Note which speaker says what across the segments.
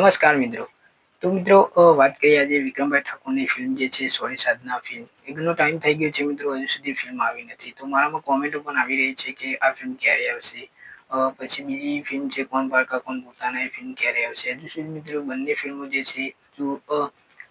Speaker 1: નમસ્કાર મિત્રો. તો મિત્રો વાત કરીએ આજે વિક્રમભાઈ ઠાકોરની ફિલ્મ જે છે, સોરી, સાધના ફિલ્મ એકનો ટાઈમ થઈ ગયો છે મિત્રો, હજુ સુધી ફિલ્મ આવી નથી. તો મારામાં કોમેન્ટો પણ આવી રહી છે કે આ ફિલ્મ ક્યારે આવશે? પછી બીજી ફિલ્મ છે, કોણ બાળકા કોણ પોતાના એ ફિલ્મ ક્યારે આવશે? હજુ સુધી મિત્રો, બંને ફિલ્મો જે છે, હજુ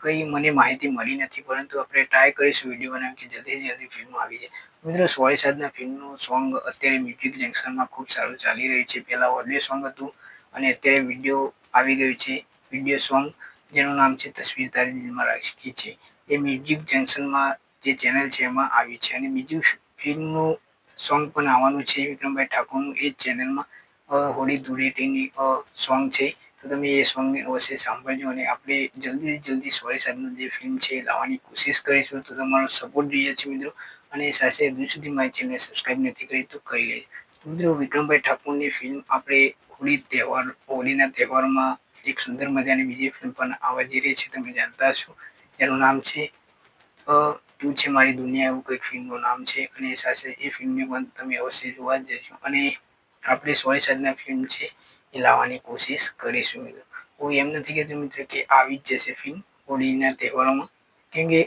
Speaker 1: કંઈ મને માહિતી મળી નથી, પરંતુ આપણે ટ્રાય કરીશું વીડિયો બનાવી કે જલ્દી જલ્દી ફિલ્મ આવી જાય. મિત્રો, સોરી, સાધના ફિલ્મનું સોંગ અત્યારે મ્યુઝિક જંકશનમાં ખૂબ સારું ચાલી રહ્યું છે. પહેલાં ઓડિયો સોંગ હતું અને અત્યારે વીડિયો આવી ગયું છે. વીડિયો સોંગ જેનું નામ છે તસવીર તારી દિલમાં રાખી છે એ મ્યુઝિક જંક્શનમાં જે ચેનલ છે એમાં આવ્યું છે. અને બીજું ફિલ્મનું સોંગ પણ આવવાનું છે. વિક્રમભાઈ ઠાકોરનું એ ચેનલમાં હોળી ધૂળેટીની સોંગ છે. તો તમે એ સોંગને અવશ્ય સાંભળજો અને આપણે જલ્દી જલ્દી સોરી સાધનું જે ફિલ્મ છે એ લાવવાની કોશિશ કરીશું. તો તમારો સપોર્ટ જોઈએ છે મિત્રો. અને સાથે હજુ સુધી મારી ચેનલને સબસ્ક્રાઈબ નથી કરી તો કરી લેજો. મિત્રો વિક્રમભાઈ ઠાકોરની ફિલ્મ આપણે હોળી તહેવાર, હોળીના તહેવારમાં એક સુંદર મજાની બીજી ફિલ્મ પણ આવવા જઈ રહી છે તમે જાણતા છો એનું નામ છે તું છે મારી દુનિયા એવું કંઈક ફિલ્મનું નામ છે અને સાથે એ ફિલ્મને પણ તમે અવશ્ય જોવા જજો. અને આપણે સોળી સાધના ફિલ્મ છે એ લાવવાની કોશિશ કરીશું મિત્રો. હું એમ નથી કહેતો મિત્રો કે આવી જ જશે ફિલ્મ હોળીના તહેવારોમાં. કેમ કે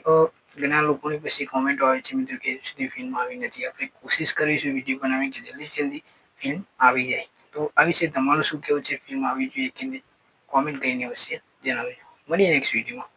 Speaker 1: ઘણા લોકોની પછી કોમેન્ટો આવે છે, મિત્રો, કે સુધી ફિલ્મ આવી નથી. આપણે કોશિશ કરીશું વીડિયો બનાવી કે જલ્દી જલ્દી ફિલ્મ આવી જાય. તો આ વિશે તમારું શું કહેવું છે? ફિલ્મ આવી જોઈએ કે નહીં? કોમેન્ટ કરીને અવશ્ય જણાવજો. મળીએ નેક્સ્ટ વિડીયોમાં